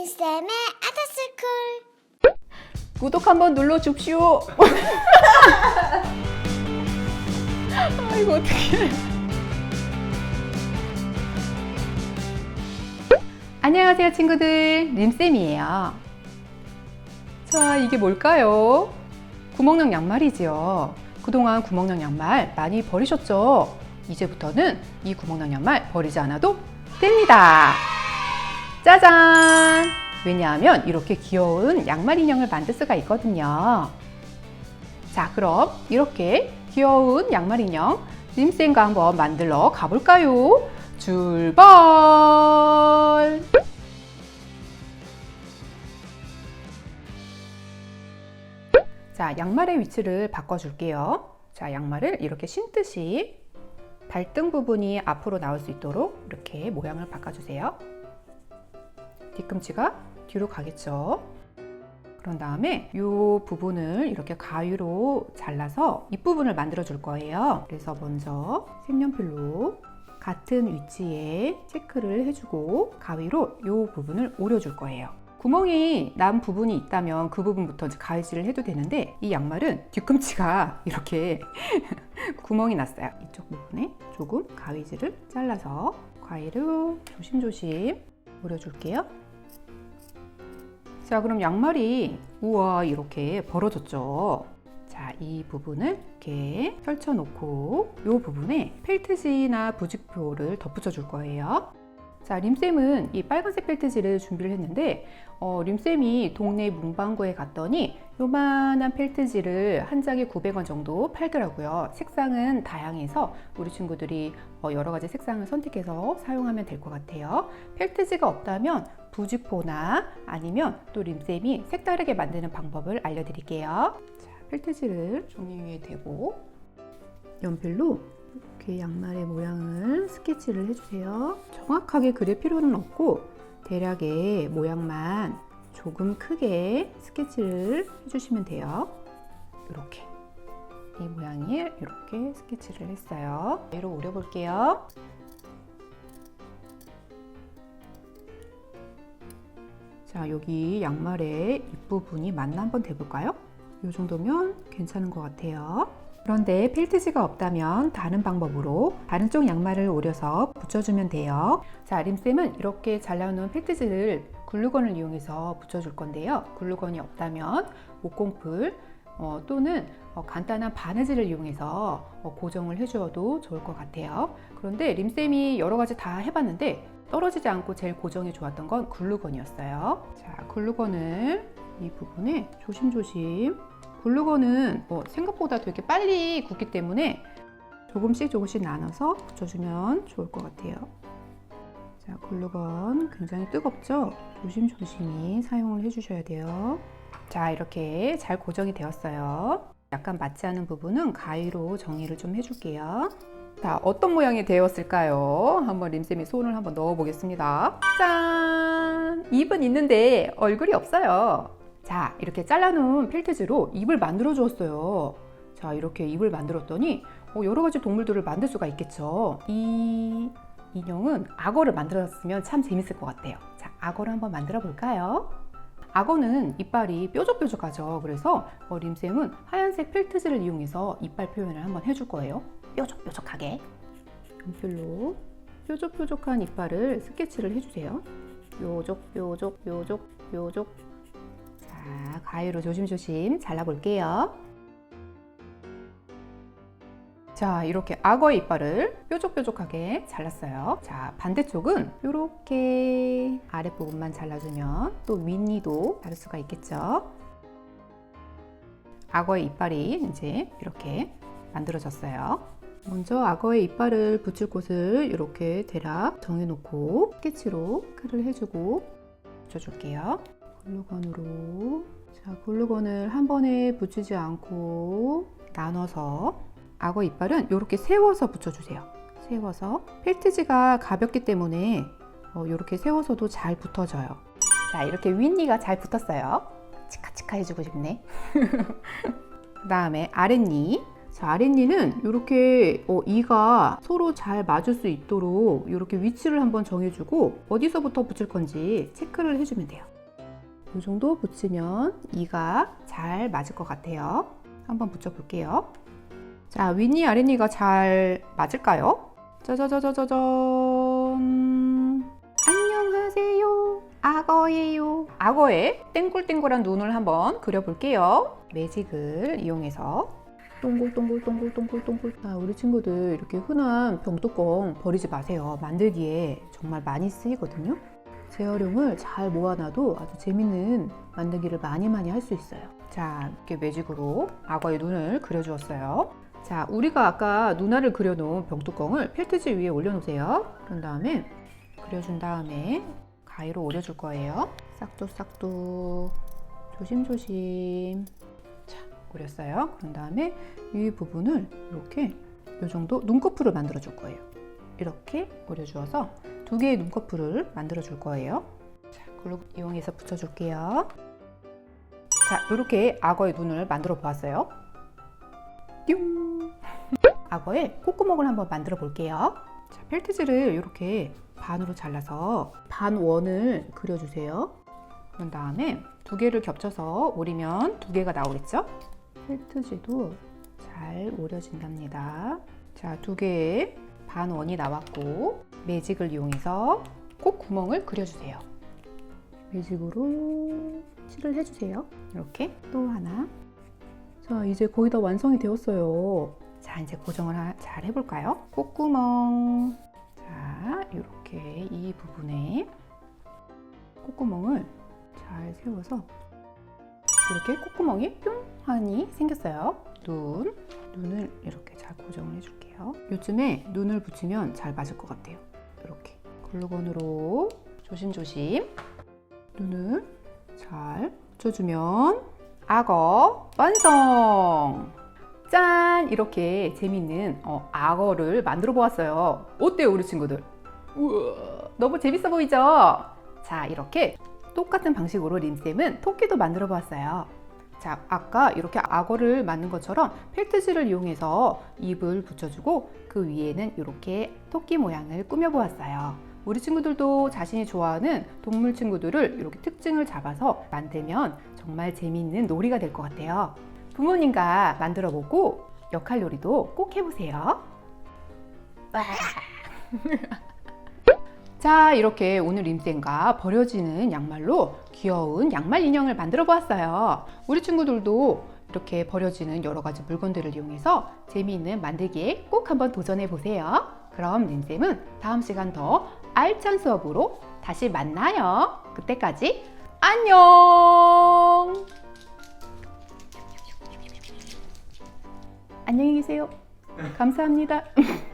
린쌤의 아더스쿨 구독 한번 눌러 줍시오. 아이고 어떡해. 안녕하세요 친구들 림쌤이에요. 자 이게 뭘까요? 구멍난 양말이지요. 그동안 구멍난 양말 많이 버리셨죠? 이제부터는 이 구멍난 양말 버리지 않아도 됩니다. 짜잔! 왜냐하면 이렇게 귀여운 양말 인형을 만들 수가 있거든요. 자, 그럼 이렇게 귀여운 양말 인형 림쌤과 한번 만들러 가볼까요? 출발! 자, 양말의 위치를 바꿔줄게요. 자, 양말을 이렇게 신듯이 발등 부분이 앞으로 나올 수 있도록 이렇게 모양을 바꿔주세요. 뒤꿈치가 뒤로 가겠죠. 그런 다음에 이 부분을 이렇게 가위로 잘라서 윗부분을 만들어 줄 거예요. 그래서 먼저 색연필로 같은 위치에 체크를 해주고 가위로 이 부분을 오려줄 거예요. 구멍이 난 부분이 있다면 그 부분부터 이제 가위질을 해도 되는데 이 양말은 뒤꿈치가 이렇게 구멍이 났어요. 이쪽 부분에 조금 가위질을 잘라서 가위로 조심조심 오려줄게요. 자, 그럼 양말이 우와 이렇게 벌어졌죠. 자, 이 부분을 이렇게 펼쳐놓고 이 부분에 펠트지나 부직포를 덧붙여 줄 거예요. 자, 림쌤은 이 빨간색 펠트지를 준비를 했는데 어, 림쌤이 동네 문방구에 갔더니 요만한 펠트지를 한 장에 900원 정도 팔더라고요. 색상은 다양해서 우리 친구들이 어, 여러 가지 색상을 선택해서 사용하면 될 것 같아요. 펠트지가 없다면 부직포나 아니면 또 림쌤이 색다르게 만드는 방법을 알려드릴게요. 자, 펠트지를 종이 위에 대고 연필로 이렇게 양말의 모양을 스케치를 해주세요. 정확하게 그릴 필요는 없고 대략의 모양만 조금 크게 스케치를 해주시면 돼요. 이렇게 이 모양이 이렇게 스케치를 했어요. 얘로 오려볼게요. 자, 여기 양말의 윗부분이 맞나 한번 대볼까요? 이 정도면 괜찮은 것 같아요. 그런데 펠트지가 없다면 다른 방법으로 다른 쪽 양말을 오려서 붙여주면 돼요. 자, 림쌤은 이렇게 잘라놓은 펠트지를 글루건을 이용해서 붙여줄 건데요. 글루건이 없다면 목공풀 어, 또는 어, 간단한 바느질을 이용해서 어, 고정을 해주어도 좋을 것 같아요. 그런데 림쌤이 여러 가지 다 해봤는데 떨어지지 않고 제일 고정이 좋았던 건 글루건이었어요. 자, 글루건을 이 부분에 조심조심 글루건은 뭐 생각보다 되게 빨리 굳기 때문에 조금씩 조금씩 나눠서 붙여주면 좋을 것 같아요. 자, 글루건 굉장히 뜨겁죠? 조심조심히 사용을 해주셔야 돼요. 자, 이렇게 잘 고정이 되었어요. 약간 맞지 않은 부분은 가위로 정리를 좀 해줄게요. 자, 어떤 모양이 되었을까요? 한번 림쌤이 손을 한번 넣어 보겠습니다. 짠! 입은 있는데 얼굴이 없어요. 자, 이렇게 잘라놓은 필트지로 입을 만들어 주었어요. 자, 이렇게 입을 만들었더니 어, 여러 가지 동물들을 만들 수가 있겠죠. 이 인형은 악어를 만들었으면 참 재밌을 것 같아요. 자, 악어를 한번 만들어 볼까요? 악어는 이빨이 뾰족뾰족하죠. 그래서 어, 림쌤은 하얀색 필트지를 이용해서 이빨 표현을 한번 해줄 거예요. 뾰족뾰족하게. 연필로 뾰족뾰족한 이빨을 스케치를 해주세요. 뾰족, 뾰족, 뾰족, 뾰족. 자, 가위로 조심조심 잘라볼게요. 자, 이렇게 악어의 이빨을 뾰족뾰족하게 잘랐어요. 자, 반대쪽은 이렇게 아랫부분만 잘라주면 또 윗니도 자를 수가 있겠죠. 악어의 이빨이 이제 이렇게 만들어졌어요. 먼저 악어의 이빨을 붙일 곳을 이렇게 대략 정해놓고 스케치로 크를 해주고 붙여줄게요. 글루건으로 자 글루건을 한 번에 붙이지 않고 나눠서 악어 이빨은 이렇게 세워서 붙여주세요. 세워서 펠트지가 가볍기 때문에 이렇게 세워서도 잘 붙어져요. 자 이렇게 윗니가 잘 붙었어요. 치카치카 해주고 싶네. 그 다음에 아랫니 자, 아랫니는 이렇게 어, 이가 서로 잘 맞을 수 있도록 이렇게 위치를 한번 정해주고 어디서부터 붙일 건지 체크를 해주면 돼요. 이 정도 붙이면 이가 잘 맞을 것 같아요. 한번 붙여볼게요. 자, 윗니 아랫니가 잘 맞을까요? 짜자자자자잔. 안녕하세요. 악어예요. 악어의 땡굴땡굴한 눈을 한번 그려볼게요. 매직을 이용해서 동글동글동글동글동글. 아, 우리 친구들 이렇게 흔한 병뚜껑 버리지 마세요. 만들기에 정말 많이 쓰이거든요. 재활용을 잘 모아놔도 아주 재밌는 만들기를 많이 많이 할 수 있어요. 자, 이렇게 매직으로 악어의 눈을 그려주었어요. 자, 우리가 아까 눈알을 그려놓은 병뚜껑을 펠트지 위에 올려놓으세요. 그런 다음에 그려준 다음에 가위로 오려줄 거예요. 싹둑싹둑 조심조심. 자, 오렸어요. 그런 다음에 이 부분을 이렇게 이 정도 눈꺼풀을 만들어 줄 거예요. 이렇게 오려주어서 두 개의 눈꺼풀을 만들어 줄 거예요. 자, 글루 이용해서 붙여줄게요. 자, 이렇게 악어의 눈을 만들어 보았어요. 뿅! 악어의 콧구멍을 한번 만들어 볼게요. 자, 펠트지를 이렇게 반으로 잘라서 반 원을 그려주세요. 그런 다음에 두 개를 겹쳐서 오리면 두 개가 나오겠죠? 펠트지도 잘 오려진답니다. 자, 두 개의 반 원이 나왔고 매직을 이용해서 꼭 구멍을 그려주세요. 매직으로 칠을 해주세요. 이렇게 또 하나. 자, 이제 거의 다 완성이 되었어요. 자, 이제 고정을 하- 잘 해볼까요? 콧구멍. 자, 이렇게 이 부분에 콧구멍을 잘 세워서 이렇게 콧구멍이 뿅 하니 생겼어요. 눈, 눈을 이렇게 잘 고정을 해줄게요. 요즘에 눈을 붙이면 잘 맞을 것 같아요. 이렇게 글루건으로 조심조심 눈을 잘 붙여주면 악어 완성! 짠! 이렇게 재밌는 어, 악어를 만들어 보았어요. 어때요, 우리 친구들? 우와, 너무 재밌어 보이죠? 자, 이렇게 똑같은 방식으로 림쌤은 토끼도 만들어 보았어요. 자, 아까 이렇게 악어를 만든 것처럼 펠트지를 이용해서 입을 붙여주고 그 위에는 이렇게 토끼 모양을 꾸며보았어요. 우리 친구들도 자신이 좋아하는 동물 친구들을 이렇게 특징을 잡아서 만들면 정말 재미있는 놀이가 될 것 같아요. 부모님과 만들어 보고 역할 놀이도 꼭 해보세요. 와. 자, 이렇게 오늘 림쌤과 버려지는 양말로 귀여운 양말 인형을 만들어 보았어요. 우리 친구들도 이렇게 버려지는 여러 가지 물건들을 이용해서 재미있는 만들기에 꼭 한번 도전해 보세요. 그럼 림쌤은 다음 시간 더 알찬 수업으로 다시 만나요. 그때까지 안녕! 안녕히 계세요. 감사합니다.